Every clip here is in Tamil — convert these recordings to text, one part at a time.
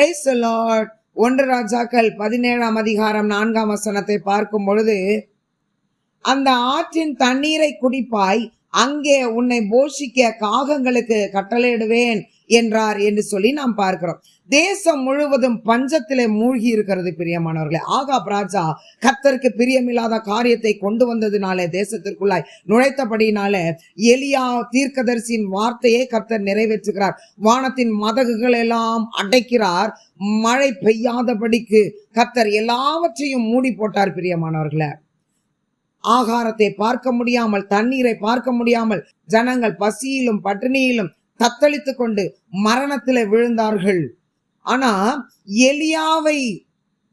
பிரைஸ் லார்ட் ஒன்று ராஜாக்கள் பதினேழாம் அதிகாரம் நான்காம் வசனத்தை பார்க்கும் பொழுது அந்த ஆற்றின் தண்ணீரை குடிப்பாய் அங்கே உன்னை போஷிக்க காகங்களுக்கு கட்டளையிடுவேன் என்றார் என்று சொல்லி நாம் பார்க்கிறோம். தேசம் முழுவதும் பஞ்சத்திலே மூழ்கி இருக்கிறது பிரியமானவர்களே. ஆகா ராஜா கர்த்தருக்கு பிரியமில்லாத காரியத்தை கொண்டு வந்ததினாலே தேசத்திற்குள்ளாய் நுழைத்தபடினாலே எலியா தீர்க்கதரிசியின் வார்த்தையை கர்த்தர் நிறைவேற்றுகிறார். வானத்தின் மதகுகள் எல்லாம் அடைக்கிறார். மழை பெய்யாதபடிக்கு கர்த்தர் எல்லாவற்றையும் மூடி போட்டார் பிரியமானவர்களே. ஆகாரத்தை பார்க்க முடியாமல் தண்ணீரை பார்க்க முடியாமல் ஜனங்கள் பசியிலும் பட்டினியிலும் தத்தளித்து கொண்டு மரணத்தில் விழுந்தார்கள். ஆனா எலியாவை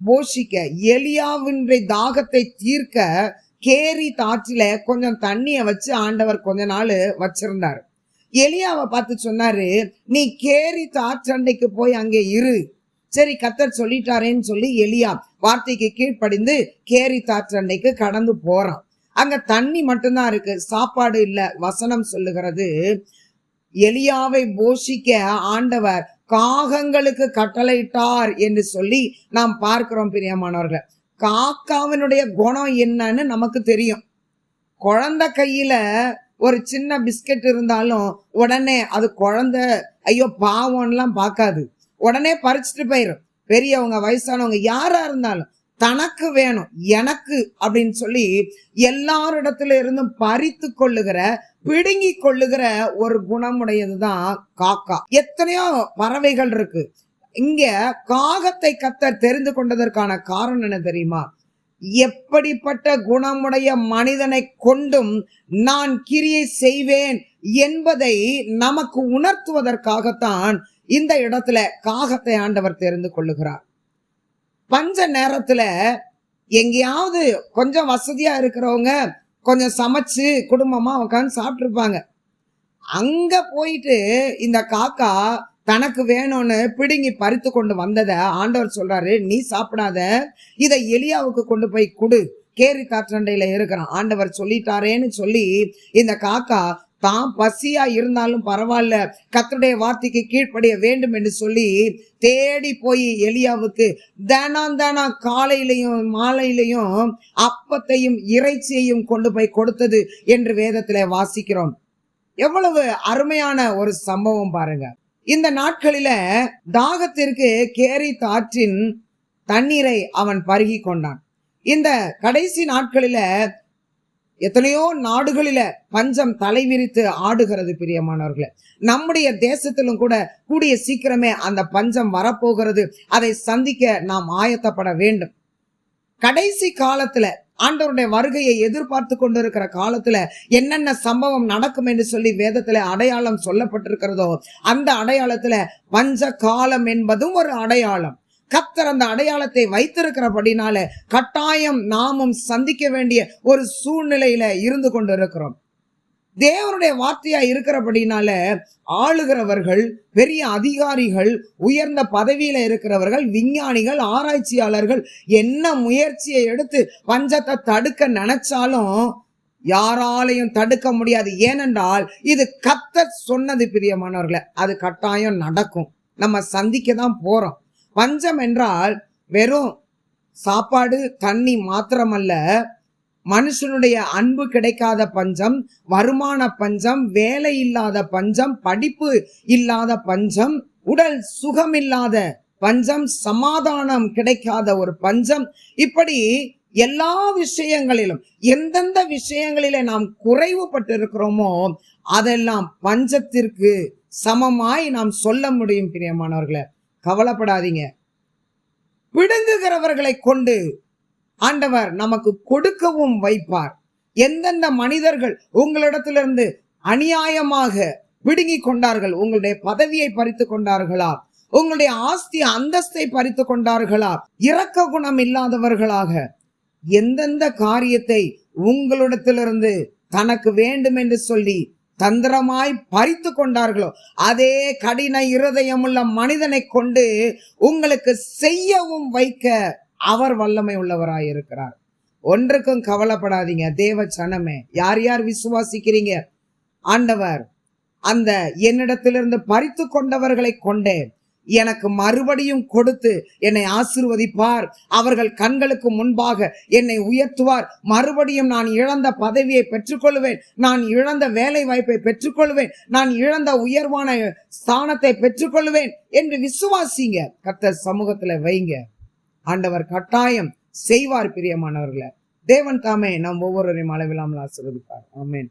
போஷிக்க எலியாவினுடைய தாகத்தை தீர்க்க கேரி தாற்றில கொஞ்சம் தண்ணியை வச்சு ஆண்டவர் கொஞ்ச நாள் வச்சிருந்தார். எலியாவை பார்த்து சொன்னாரு நீ கேரி தாற்றண்டைக்கு போய் அங்கே இரு. சரி கத்தர் சொல்லிட்டாரேன்னு சொல்லி எலியா வார்த்தைக்கு கீழ்ப்படிந்து கேரி தாற்றண்டைக்கு கடந்து போறான். அங்க தண்ணி மட்டும்தான் இருக்கு. சாப்பாடு இல்ல வசனம் சொல்லுகிறது. எலியாவை போஷிக்க ஆண்டவர் காகங்களுக்கு கட்டளையிட்டார் என்று சொல்லி நாம் பார்க்கிறோம் பிரியமானவர்கள். காக்காவினுடைய குணம் என்னன்னு நமக்கு தெரியும். குழந்தை கையில ஒரு சின்ன பிஸ்கட் இருந்தாலும் உடனே அது குழந்தை ஐயோ பாவம்லாம் பார்க்காது. உடனே பறிச்சுட்டு போயிடும் பெரியவங்க வயசானவங்க யாரா இருந்தாலும் தனக்கு வேணும் எனக்கு அப்படின்னு சொல்லி எல்லாரிடத்துல இருந்தும் பறித்து கொள்ளுகிற பிடுங்கி கொள்ளுகிற ஒரு குணமுடையதுதான் காக்கா. எத்தனையோ பறவைகள் இருக்கு. இங்க காகத்தை கத்தர் தெரிந்து கொண்டதற்கான காரணம் என்ன தெரியுமா? எப்படிப்பட்ட குணமுடைய மனிதனை கொண்டும் நான் கிரியை செய்வேன் என்பதை நமக்கு உணர்த்துவதற்காகத்தான் இந்த இடத்துல காகத்தை ஆண்டவர் தெரிந்து கொள்ளுகிறார். பஞ்ச நேரத்துல எங்கேயாவது கொஞ்சம் வசதியா இருக்கிறவங்க கொஞ்சம் சமைச்சு குடும்பமா உட்காந்து சாப்பிட்டுருப்பாங்க. அங்க போயிட்டு இந்த காக்கா தனக்கு வேணும்னு பிடுங்கி பறித்து கொண்டு வந்ததை ஆண்டவர் சொல்றாரு நீ சாப்பிடாத இதை எலியாவுக்கு கொண்டு போய் கொடு. கேரி காற்றண்டையில இருக்கிறான். ஆண்டவர் சொல்லிட்டாரேன்னு சொல்லி இந்த காக்கா தான் பசியா இருந்தாலும் பரவாயில்ல கத்தருடைய வார்த்தைக்கு கீழ்ப்படிய வேண்டும் என்று சொல்லி தேடி போய் எலியாவுக்கு தினம் தினம் காலையிலையும் மாலையிலையும் அப்பத்தையும் இறைச்சியையும் கொண்டு போய் கொடுத்தது என்று வேதத்துல வாசிக்கிறோம். எவ்வளவு அருமையான ஒரு சம்பவம் பாருங்க. இந்த நாட்களில தாகத்திற்கு கேரி தாற்றின் தண்ணீரை அவன் பருகி கொண்டான் இந்த கடைசி நாட்களில எத்தனையோ நாடுகளில பஞ்சம் தலைவிரித்து ஆடுகிறது பிரியமானவர்களே. நம்முடைய தேசத்திலும் கூட கூடிய சீக்கிரமே அந்த பஞ்சம் வரப்போகிறது. அதை சந்திக்க நாம் ஆயத்தப்பட வேண்டும். கடைசி காலத்துல ஆண்டவருடைய வருகையை எதிர்பார்த்து கொண்டிருக்கிற காலத்துல என்னென்ன சம்பவம் நடக்கும் என்று சொல்லி வேதத்துல அடையாளம் சொல்லப்பட்டிருக்கிறதோ அந்த அடையாளத்துல பஞ்ச காலம் என்பதும் ஒரு அடையாளம். கத்தர் அந்த அடையாளத்தை வைத்திருக்கிறபடினால கட்டாயம் நாமும் சந்திக்க வேண்டிய ஒரு சூழ்நிலையில இருந்து கொண்டு இருக்கிறோம் தேவனுடைய வார்த்தையா இருக்கிறபடினால ஆளுகிறவர்கள் பெரிய அதிகாரிகள் உயர்ந்த பதவியில இருக்கிறவர்கள் விஞ்ஞானிகள் ஆராய்ச்சியாளர்கள் என்ன முயற்சியை எடுத்து பஞ்சத்தை தடுக்க நினைச்சாலும் யாராலையும் தடுக்க முடியாது. ஏனென்றால் இது கத்த சொன்னது பிரியமானவர்களை அது கட்டாயம் நடக்கும். நம்ம சந்திக்க தான் போறோம். பஞ்சம் என்றால் வெறும் சாப்பாடு தண்ணி மாத்திரமல்ல. மனுஷனுடைய அன்பு கிடைக்காத பஞ்சம் வருமான பஞ்சம் வேலை இல்லாத பஞ்சம் படிப்பு இல்லாத பஞ்சம் உடல் சுகமில்லாத பஞ்சம் சமாதானம் கிடைக்காத ஒரு பஞ்சம். இப்படி எல்லா விஷயங்களிலும் எந்தெந்த விஷயங்களிலே நாம் குறைவுபட்டு இருக்கிறோமோ அதெல்லாம் பஞ்சத்திற்கு சமமாய் நாம் சொல்ல முடியும் பிரியமானவர்களை. கவலைப்படாதீங்க. பிடுங்குகிறவர்களை கொண்டு ஆண்டவர் நமக்கு கொடுக்கவும் வைப்பார். எந்தெந்த மனிதர்கள் உங்களிடத்திலிருந்து அநியாயமாக பிடுங்கி கொண்டார்கள் உங்களுடைய பதவியை பறித்து கொண்டார்களா? உங்களுடைய ஆஸ்தி அந்தஸ்தை பறித்து கொண்டார்களா? இரக்க குணம் இல்லாதவர்களாக எந்தெந்த காரியத்தை உங்களிடத்திலிருந்து தனக்கு வேண்டும் என்று சொல்லி தந்திரமாய் பறித்து கொண்டார்களோ அதே கடின இருதயமுள்ள மனிதனை கொண்டு உங்களுக்கு செய்யவும் வைக்க அவர் வல்லமை உள்ளவராய் இருக்கிறார் ஒன்றுக்கும் கவலைப்படாதீங்க தேவ சனமே. யார் யார் விசுவாசிக்கிறீங்க? ஆண்டவர். அந்த என்னிடத்திலிருந்து பறித்து கொண்டவர்களை கொண்டே எனக்கு மறுபடியும் கொடுத்து என்னை ஆசிர்வதிப்பார். அவர்கள் கண்களுக்கு முன்பாக என்னை உயர்த்துவார். மறுபடியும் நான் இழந்த பதவியை பெற்றுக்கொள்வேன். நான் இழந்த வேலை வாய்ப்பை பெற்றுக்கொள்வேன். நான் இழந்த உயர்வான ஸ்தானத்தை பெற்றுக்கொள்வேன் என்று விசுவாசிங்க. கத்த சமூகத்துல வைங்க. ஆண்டவர் கட்டாயம் செய்வார் பிரியமானவர்களை. தேவன் தாமே நம் ஒவ்வொருவரையும் அளவில்லாமல் ஆசிர்வதிப்பார். ஆமேன்.